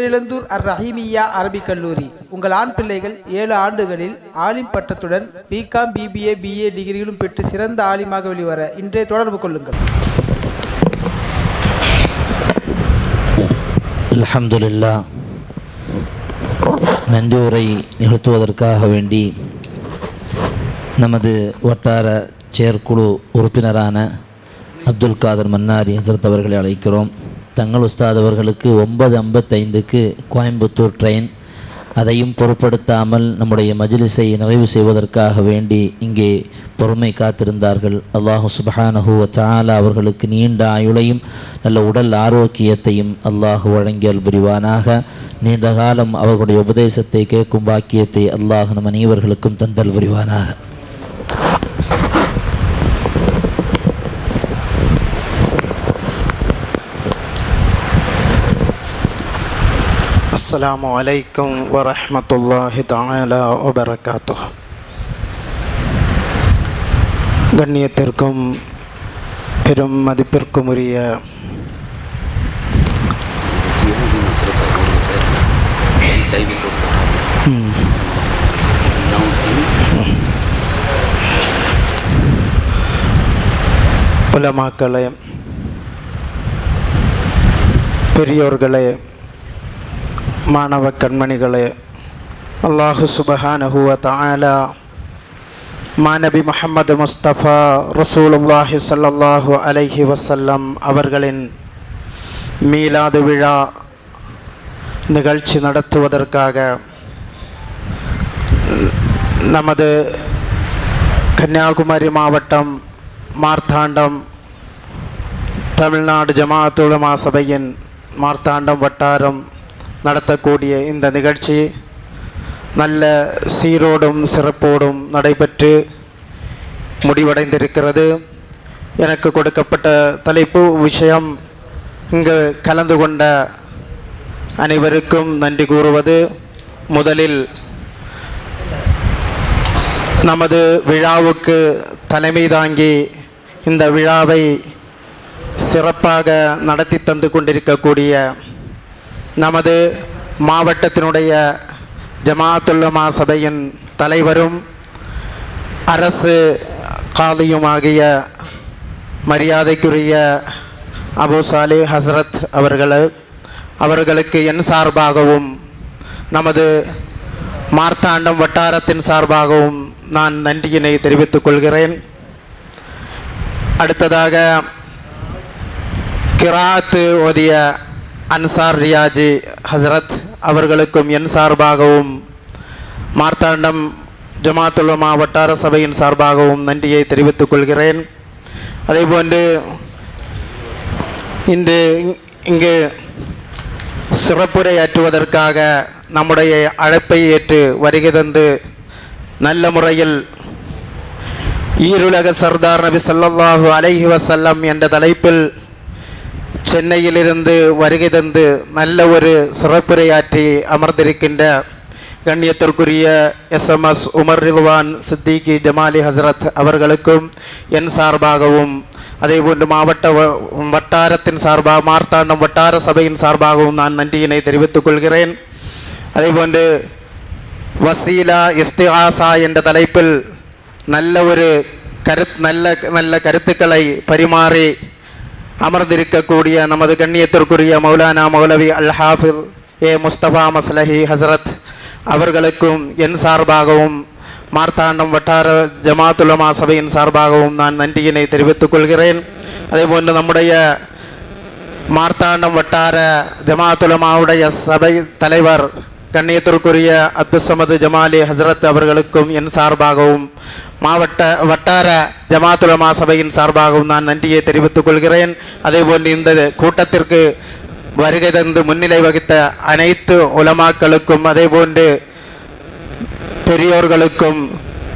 பேரிழந்தூர் அர் ரஹீமியா அரபிக் கல்லூரி. உங்கள் ஆண் பிள்ளைகள் ஏழு ஆண்டுகளில் ஆலிம் பட்டத்துடன் பிகாம் பிபிஏ பிஏ டிகிரிகளும் பெற்று சிறந்த ஆலிமாக வெளிவர இன்றைய தொடர்பு கொள்ளுங்கள். அலமதுல்லா நன்றி உரை நிகழ்த்துவதற்காக வேண்டி நமது வட்டார செயற்குழு உறுப்பினரான அப்துல் காதர் மன்னாரி ஹசரத் அவர்களை அழைக்கிறோம். தங்கள் உஸ்தாத் அவர்களுக்கு ஒன்பது ஐம்பத்தைந்துக்கு கோயம்புத்தூர் ட்ரெயின் அதையும் பொருட்படுத்தாமல் நம்முடைய மஜ்லிஸை நிறைவு செய்வதற்காக வேண்டி இங்கே பொறுமை காத்திருந்தார்கள். அல்லாஹு சுபஹானஹு சாலா அவர்களுக்கு நீண்ட ஆயுளையும் நல்ல உடல் ஆரோக்கியத்தையும் அல்லாஹு வழங்கியல் புரிவானாக. நீண்ட காலம் அவர்களுடைய உபதேசத்தை கேட்கும் பாக்கியத்தை அல்லாஹ் நம் அனைவர்களுக்கும் தந்தல் புரிவானாக. السلام عليكم ورحمة الله تعالى وبركاته கண்ணியத்திற்கும் பெரும் மதிப்பிற்கும் உரிய ம். உலமாக்களே பெரியோர்களே மாணவ கண்மணிகளே அல்லாஹு சுபஹானஹுவ தஆலா மாநபி முஹம்மது முஸ்தபா ரசூலுல்லாஹி ஸல்லல்லாஹு அலைஹி வஸல்லம் அவர்களின் மீலாது விழா நிகழ்ச்சி நடத்துவதற்காக நமது கன்னியாகுமரி மாவட்டம் மார்த்தாண்டம் தமிழ்நாடு ஜமாஅத் உலமா சபையின் மார்த்தாண்டம் வட்டாரம் நடத்தக்கூடிய இந்த நிகழ்ச்சி நல்ல சீரோடும் சிறப்போடும் நடைபெற்று முடிவடைந்திருக்கிறது. எனக்கு கொடுக்கப்பட்ட தலைப்பு விஷயம் இங்கு கலந்து கொண்ட அனைவருக்கும் நன்றி கூறுவது. முதலில் நமது விழாவுக்கு தலைமை தாங்கி இந்த விழாவை சிறப்பாக நடத்தி தந்து கொண்டிருக்கக்கூடிய நமது மாவட்டத்தினுடைய ஜமாத்துல்லமா சபையின் தலைவரும் அரசு காலியுமாகிய மரியாதைக்குரிய அபு சாலி ஹசரத் அவர்கள் அவர்களுக்கு என் சார்பாகவும் நமது மார்த்தாண்டம் வட்டாரத்தின் சார்பாகவும் நான் நன்றியினை தெரிவித்துக் கொள்கிறேன். அடுத்ததாக கிராத்து ஓதிய அன்சார் ரியாஜி ஹசரத் அவர்களுக்கும் என் சார்பாகவும் மார்த்தாண்டம் ஜமாத்துலமா வட்டார சபையின் சார்பாகவும் நன்றியை தெரிவித்துக் கொள்கிறேன். அதேபோன்று இன்று இங்- இங்கு சிறப்புரையாற்றுவதற்காக நம்முடைய அழைப்பை ஏற்று வருகை தந்து நல்ல முறையில் ஈருலக சர்தார் நபி சல்லாஹூ அலைஹி வசல்லம் என்ற தலைப்பில் சென்னையிலிருந்து வருகை தந்து நல்ல ஒரு சிறப்புரையாற்றி அமர்ந்திருக்கின்ற கண்ணியத்திற்குரிய எஸ்எம்எஸ் உமர் ரிதுவான் சித்திகி ஜமாலி ஹசரத் அவர்களுக்கும் என் சார்பாகவும் அதேபோன்று மாவட்ட வட்டாரத்தின் சார்பாக மார்த்தாண்டம் வட்டார சபையின் சார்பாகவும் நான் நன்றியினை தெரிவித்துக் கொள்கிறேன். அதேபோன்று வசீலா இஸ்திஹாசா என்ற தலைப்பில் நல்ல ஒரு கரு நல்ல நல்ல கருத்துக்களை பரிமாறி அமர்ந்திருக்கக்கூடிய நமது கண்ணியத்திற்குரிய மௌலானா மௌலவி அல் ஹாஃபில் ஏ முஸ்தபா மஸ்லஹி ஹசரத் அவர்களுக்கும் என் சார்பாகவும் மார்த்தாண்டம் வட்டார ஜமாத்துலமா சபையின் சார்பாகவும் நான் நன்றியினை தெரிவித்துக் கொள்கிறேன். அதேபோன்று நம்முடைய மார்த்தாண்டம் வட்டார ஜமாத்துலமாவுடைய சபை தலைவர் கண்ணியத்திற்குரிய அப்துசமது ஜமாலி ஹசரத் அவர்களுக்கும் என் சார்பாகவும் மாவட்ட வட்டார ஜமாத்துலமா சபையின் சார்பாகவும் நான் நன்றியை தெரிவித்துக் கொள்கிறேன். அதேபோல் இந்த கூட்டத்திற்கு வருகை தந்து முன்னிலை வகித்த அனைத்து உலமாக்களுக்கும் அதேபோன்று பெரியோர்களுக்கும்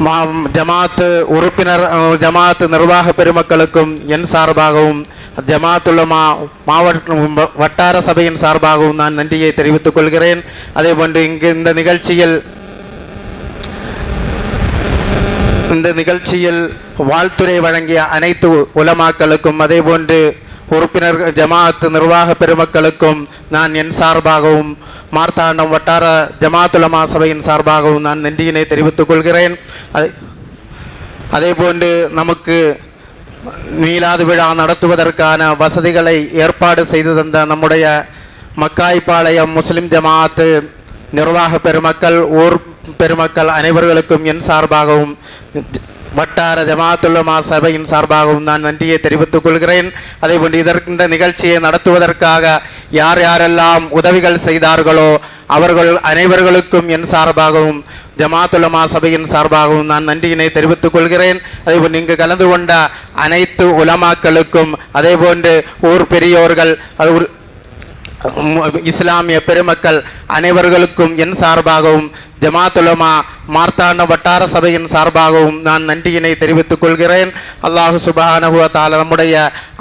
மா- ஜமாத்து உறுப்பினர் ஜமாத்து நிர்வாக பெருமக்களுக்கும் என் சார்பாகவும் ஜமாத்துலமா மாவட்ட வட்டார சபையின் சார்பாகவும் நான் நன்றியை தெரிவித்துக் கொள்கிறேன். அதேபோன்று இங்கு இந்த நிகழ்ச்சியில் இந்த நிகழ்ச்சியில் வாழ்த்துரை வழங்கிய அனைத்து உலமாக்களுக்கும் அதேபோன்று உறுப்பினர் ஜமாஅத் நிர்வாக பெருமக்களுக்கும் நான் என் சார்பாகவும் மார்த்தாண்டம் வட்டார ஜமாத்துலமா சபையின் சார்பாகவும் நான் நன்றியினை தெரிவித்துக் கொள்கிறேன். அதே போன்று நமக்கு மீலாது விழா நடத்துவதற்கான வசதிகளை ஏற்பாடு செய்து தந்த நம்முடைய மக்காய்ப்பாளையம் முஸ்லிம் ஜமாஅத்து நிர்வாக பெருமக்கள் ஊர் பெருமக்கள் அனைவர்களுக்கும் என் சார்பாகவும் வட்டார ஜமாத்துல்லமா சபையின் சார்பாகவும் நான் நன்றியை தெரிவித்துக் கொள்கிறேன். அதேபோன்று இதற்கு இந்த நிகழ்ச்சியை நடத்துவதற்காக யார் யாரெல்லாம் உதவிகள் செய்தார்களோ அவர்கள் அனைவர்களுக்கும் என் சார்பாகவும் ஜமாத்துலமா சபையின் சார்பாகவும் நான் நன்றியினை தெரிவித்துக் கொள்கிறேன். அதேபோல் இங்கு கலந்து கொண்ட அனைத்து உலமாக்களுக்கும் அதேபோன்று ஊர் பெரியோர்கள் அது இஸ்லாமிய பெருமக்கள் அனைவர்களுக்கும் என் சார்பாகவும் ஜமாத்துலமா மார்த்தாண்ட வட்டார சபையின் சார்பாகவும் நான் நன்றியினை தெரிவித்துக் கொள்கிறேன். அல்லாஹு சுபஹானஹு வ நம்முடைய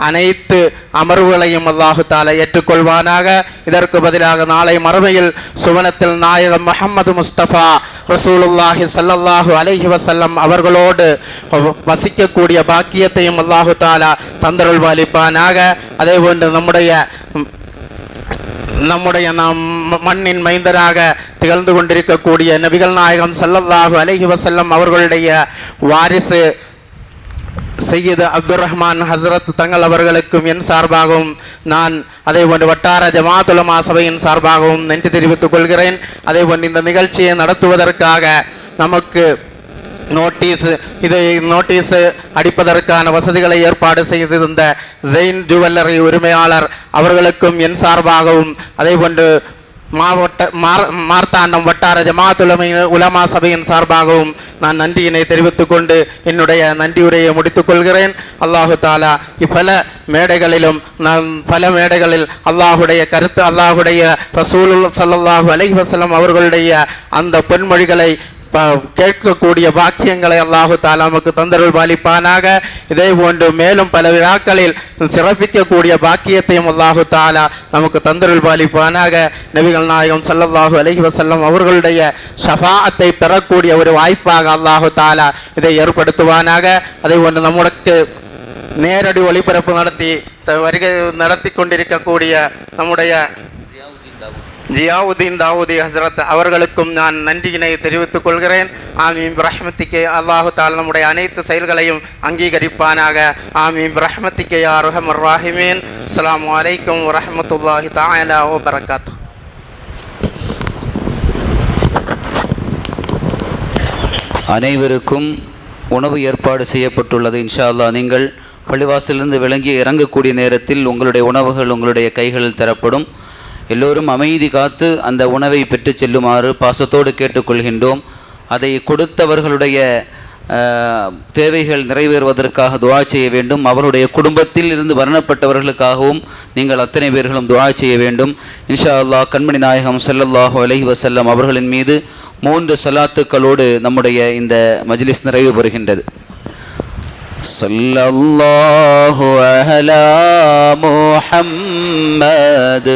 அனைத்து அமர்வுகளையும் அல்லாஹு ஏற்றுக்கொள்வானாக. இதற்கு பதிலாக நாளை மறுமையில் சுவனத்தில் நாயகம் முஹம்மது முஸ்தபா ரசூலுல்லாஹி சல்லல்லாஹு அலஹி வசல்லம் அவர்களோடு வசிக்கக்கூடிய பாக்கியத்தையும் அல்லாஹு தாலா தந்தருள் பாலிப்பானாக அதே போன்று நம்முடைய நம்முடைய நம் ம- மண்ணின் மைந்தராக திகழ்ந்து கொண்டிருக்கக்கூடிய நபிகள் நாயகம் ஸல்லல்லாஹு அலஹி வசல்லம் அவர்களுடைய வாரிசு சையது அப்துல் ரஹ்மான் ஹசரத் தங்கள் அவர்களுக்கும் என் சார்பாகவும் நான் அதே போன்று வட்டார ஜமாத்துலமா சபையின் சார்பாகவும் நன்றி தெரிவித்துக் கொள்கிறேன். அதே போன்று இந்த நிகழ்ச்சியை நடத்துவதற்காக நமக்கு நோட்டீஸ் இதை நோட்டீஸ் அடிப்பதற்கான வசதிகளை ஏற்பாடு செய்திருந்த ஜெயின் ஜுவல்லரி உரிமையாளர் அவர்களுக்கும் என் சார்பாகவும் அதே மாவட்ட மார் மார்த்தாண்டம் வட்டார ஜமாத்துலமை உலமா சபையின் சார்பாகவும் நான் நன்றியினை தெரிவித்துக் கொண்டு என்னுடைய நன்றியுரையை முடித்துக் கொள்கிறேன். அல்லாஹு தாலா இப்பல மேடைகளிலும் நான் பல மேடைகளில் அல்லாஹுடைய கருத்து அல்லாஹுடைய ரசூல் சல்லாஹூ அலஹி வசலம் அவர்களுடைய அந்த பொன்மொழிகளை கேட்கக்கூடிய பாக்கியங்களை அல்லாஹு தாலா நமக்கு தந்தருள் பாலிப்பானாக. இதே போன்று மேலும் பல விழாக்களில் சிறப்பிக்கக்கூடிய பாக்கியத்தையும் அல்லாஹு தாலா நமக்கு தந்தருள் பாலிப்பானாக. நபிகள் நாயகம் சல்லல்லாஹு அலஹி வசல்லம் அவர்களுடைய ஷபாத்தை பெறக்கூடிய ஒரு வாய்ப்பாக அல்லாஹு தாலா இதை ஏற்படுத்துவானாக. அதே போன்று நம்முடைய நேரடி ஒளிபரப்பு நடத்தி வருகை நடத்தி கொண்டிருக்கக்கூடிய நம்முடைய ஜியாவுதீன் தாவூதி ஹசரத் அவர்களுக்கும் நான் நன்றியினை தெரிவித்துக் கொள்கிறேன். ஆமீன். ரஹ்மத்திக்கே அல்லாஹு தால் நம்முடைய அனைத்து செயல்களையும் அங்கீகரிப்பானாக. ஆமீன். ரஹ்மத்திக்கே யா ரஹமர் ராஹிமீன். அஸ்லாம் அலைக்கும் வரமத்துல்லாஹி தஆலா வ பரக்காத்துஹு அனைவருக்கும் உணவு ஏற்பாடு செய்யப்பட்டுள்ளது. இன்ஷா அல்லா நீங்கள் பள்ளிவாசலிருந்து விளங்கி இறங்கக்கூடிய நேரத்தில் உங்களுடைய உணவுகள் உங்களுடைய கைகளில் தரப்படும். எல்லோரும் அமைதி காத்து அந்த உணவை பெற்று செல்லுமாறு பாசத்தோடு கேட்டுக்கொள்கின்றோம். அதை கொடுத்தவர்களுடைய தேவைகள் நிறைவேறுவதற்காக துவா செய்ய வேண்டும். அவருடைய குடும்பத்தில் இருந்து மரணப்பட்டவர்களுக்காகவும் நீங்கள் அத்தனை பேர்களும் துவா செய்ய வேண்டும். இன்ஷா அல்லாஹ் கண்மணி நாயகம் ஸல்லல்லாஹு அலஹி வசல்லம் அவர்களின் மீது மூன்று சலாத்துக்களோடு நம்முடைய இந்த மஜ்லிஸ் நிறைவு பெறுகின்றது. சல்லல்லாஹு அஹலா முஹம்மது